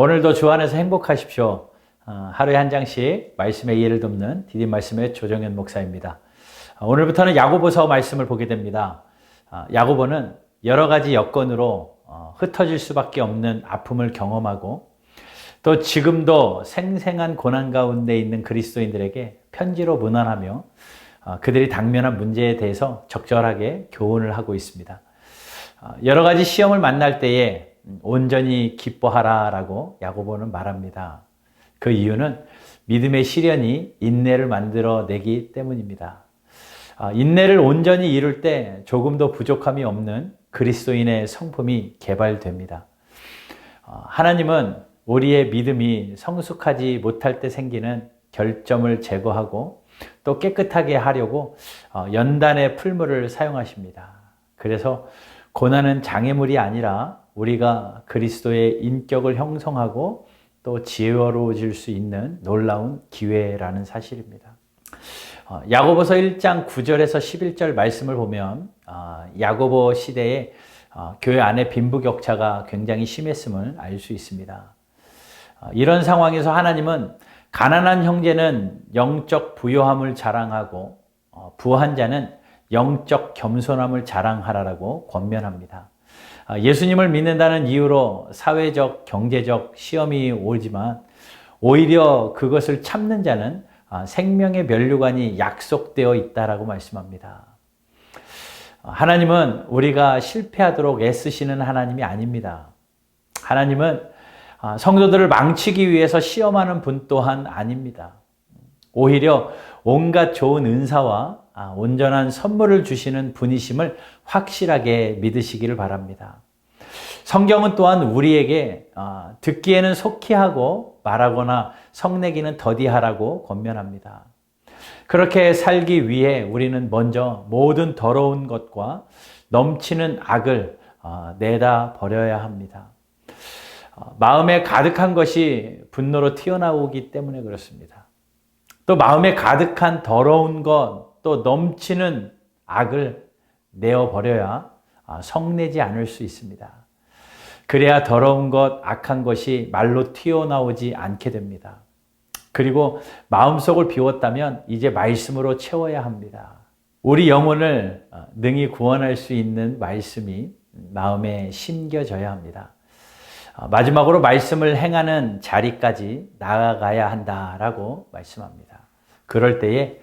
오늘도 주 안에서 행복하십시오. 어, 하루에 한 장씩 말씀의 이해를 돕는 디딤 말씀의 조정현 목사입니다. 어, 오늘부터는 야고보서 말씀을 보게 됩니다. 어, 야고보는 여러 가지 여건으로 어, 흩어질 수밖에 없는 아픔을 경험하고 또 지금도 생생한 고난 가운데 있는 그리스도인들에게 편지로 문안하며 어, 그들이 당면한 문제에 대해서 적절하게 교훈을 하고 있습니다. 어, 여러 가지 시험을 만날 때에 온전히 기뻐하라라고 야고보는 말합니다. 그 이유는 믿음의 시련이 인내를 만들어 내기 때문입니다. 아, 인내를 온전히 이룰 때 조금도 부족함이 없는 그리스도인의 성품이 개발됩니다. 어, 하나님은 우리의 믿음이 성숙하지 못할 때 생기는 결점을 제거하고 또 깨끗하게 하려고 어, 연단의 풀물을 사용하십니다. 그래서 고난은 장애물이 아니라 우리가 그리스도의 인격을 형성하고 또 지혜로워질 수 있는 놀라운 기회라는 사실입니다. 어, 야고보서 1장 9절에서 11절 말씀을 보면 어, 야고보 시대에 어, 교회 안에 빈부격차가 굉장히 심했음을 알 수 있습니다. 이런 상황에서 하나님은 가난한 형제는 영적 부요함을 자랑하고 부한 자는 영적 겸손함을 자랑하라라고 권면합니다. 예수님을 믿는다는 이유로 사회적, 경제적 시험이 오지만 오히려 그것을 참는 자는 생명의 면류관이 약속되어 있다라고 말씀합니다. 하나님은 우리가 실패하도록 애쓰시는 하나님이 아닙니다. 하나님은 성도들을 망치기 위해서 시험하는 분 또한 아닙니다. 오히려 온갖 좋은 은사와 온전한 선물을 주시는 분이심을 확실하게 믿으시기를 바랍니다. 성경은 또한 우리에게 듣기에는 속히 하고 말하거나 성내기는 더디하라고 권면합니다. 그렇게 살기 위해 우리는 먼저 모든 더러운 것과 넘치는 악을 내다 버려야 합니다. 마음에 가득한 것이 분노로 튀어나오기 때문에 그렇습니다. 또 마음에 가득한 더러운 것, 또 넘치는 악을 내어 버려야 성내지 않을 수 있습니다. 그래야 더러운 것, 악한 것이 말로 튀어나오지 않게 됩니다. 그리고 마음속을 비웠다면 이제 말씀으로 채워야 합니다. 우리 영혼을 능히 구원할 수 있는 말씀이 마음에 심겨져야 합니다. 마지막으로 말씀을 행하는 자리까지 나아가야 한다라고 말씀합니다. 그럴 때에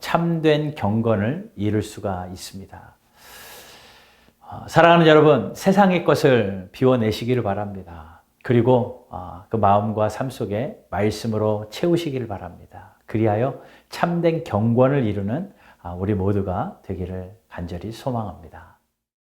참된 경건을 이룰 수가 있습니다. 사랑하는 여러분, 세상의 것을 비워내시기를 바랍니다. 그리고 그 마음과 삶 속에 말씀으로 채우시기를 바랍니다. 그리하여 참된 경건을 이루는 우리 모두가 되기를 간절히 소망합니다.